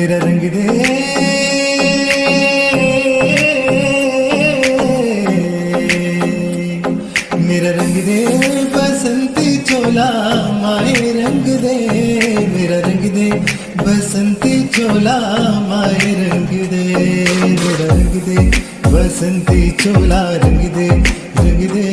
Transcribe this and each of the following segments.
मेरा रंग दे। मेरा रंग दे बसंती चोला माए रंग दे। मेरा रंग दे बसंती चोला माए रंग दे। मेरा रंग दे बसंती चोला रंग दे रंग दे।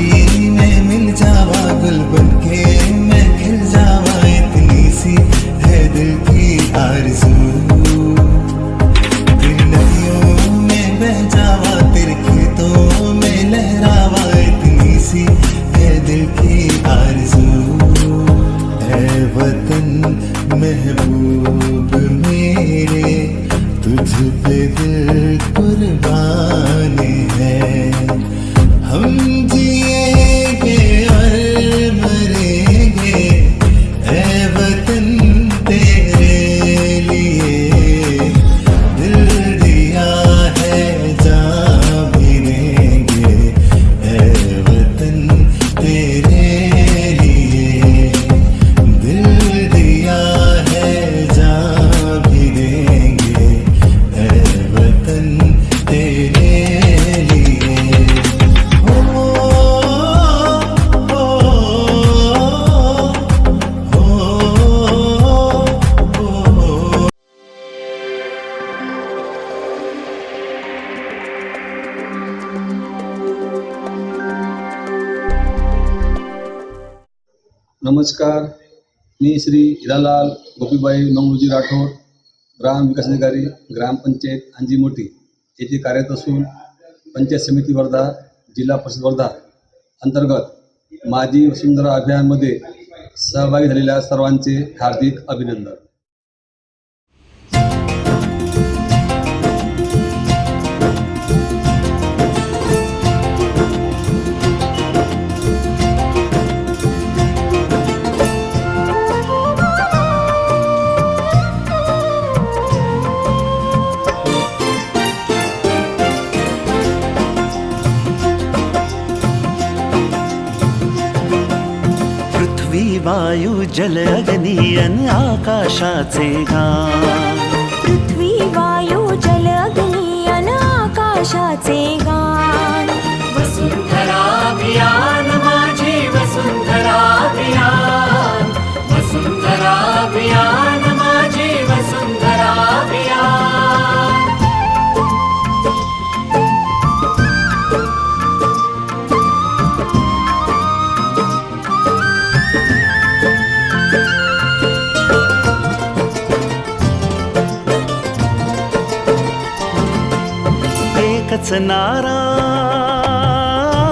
तेरी में मिल जावा गुल बन के नमस्कार. मी श्री हिरालाल गोपीबाई नवरोजी राठोड ग्राम विकास अधिकारी ग्रामपंचायत अंजीमोठी येथे कार्यरत असून पंचायत समिती वर्धा जिल्हा परिषद वर्धा अंतर्गत माझी वसुंधरा अभियानमध्ये सहभागी झालेल्या सर्वांचे हार्दिक अभिनंदन. वायू जल अग्नी अन आकाशाचे गान पृथ्वी वायू जल अग्नी अन आकाशाचे गान वसुंधरा अभियान माझी वसुंधरा. नारा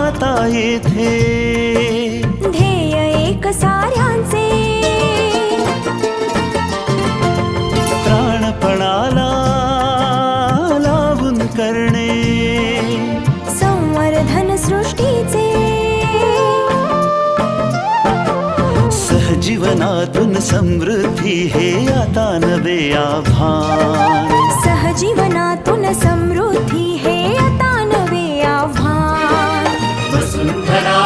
आता येथे सहजीवनातून समृद्धी हे आता नवे आभान सहजीवनातून समृद्धी हे आता नवे आव्हान. वसुंधरा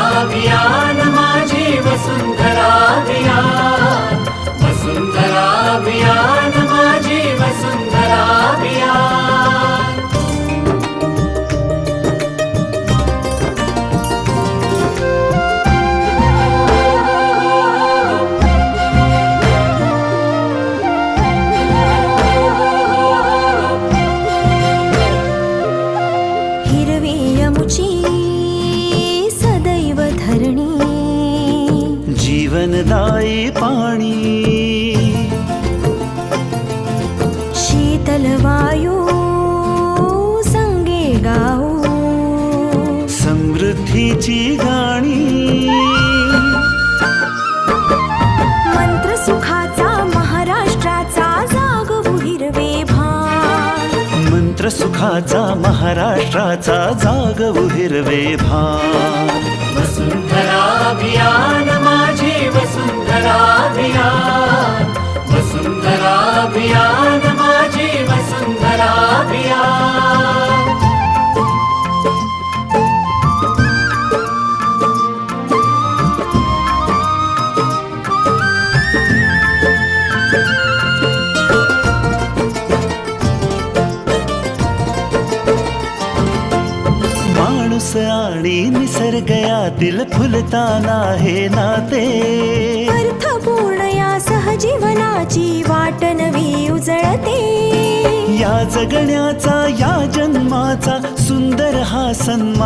जीवनदायी पाणी. शीतल वायू संगे गाऊ. समृद्धी समृद्धीची गाणी. मंत्र सुखाचा महाराष्ट्राचा जागवू हिरवे भान. मंत्र सुखाचा महाराष्ट्राचा जागवू हिरवे भान. वसुंधरा अभियान माझी वसुंधरा अभियान यातील फुलताना हे नाते. अर्थपूर्ण या सहजीवनाची वाट नवी उजळते. या जगण्याचा या जन्माचा सुंदर हा सन्मान.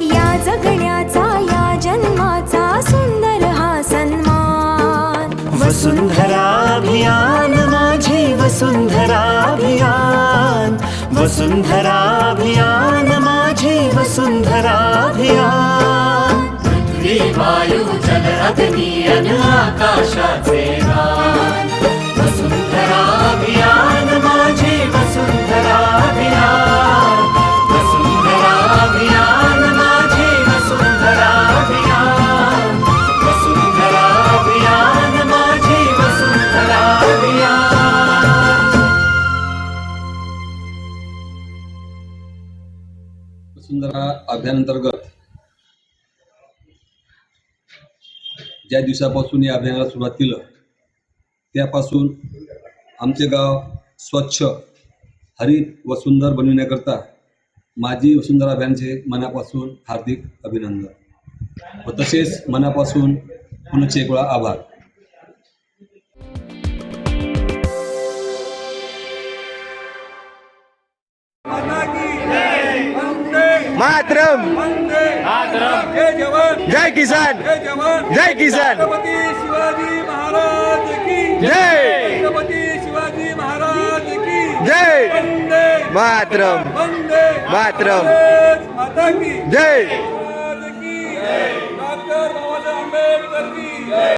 या जगण्याचा या जन्माचा सुंदर हा सन्मान. वसुंधरा अभियान माझी वसुंधरा अभियान वसुंधरा अभियान माझी वसुंधरा पृथ्वी वायू जल अग्नी अन आकाशाचे राम अभियानांतर्गत ज्या दिवसापासून या अभियानाला सुरुवात केलं त्यापासून आमचे गाव स्वच्छ हरित व सुंदर बनविण्याकरता माझी वसुंधरा अभियानचे मनापासून हार्दिक अभिनंदन व तसेच मनापासून पुनचे एक वेळा आभार. मातरम। जय जवान। जय किसान। जय जवान। जय किसान। शिवाजी महाराज की। जय। शिवाजी महाराज की। जय। मातरम। मातरम. भारत माता की। जय।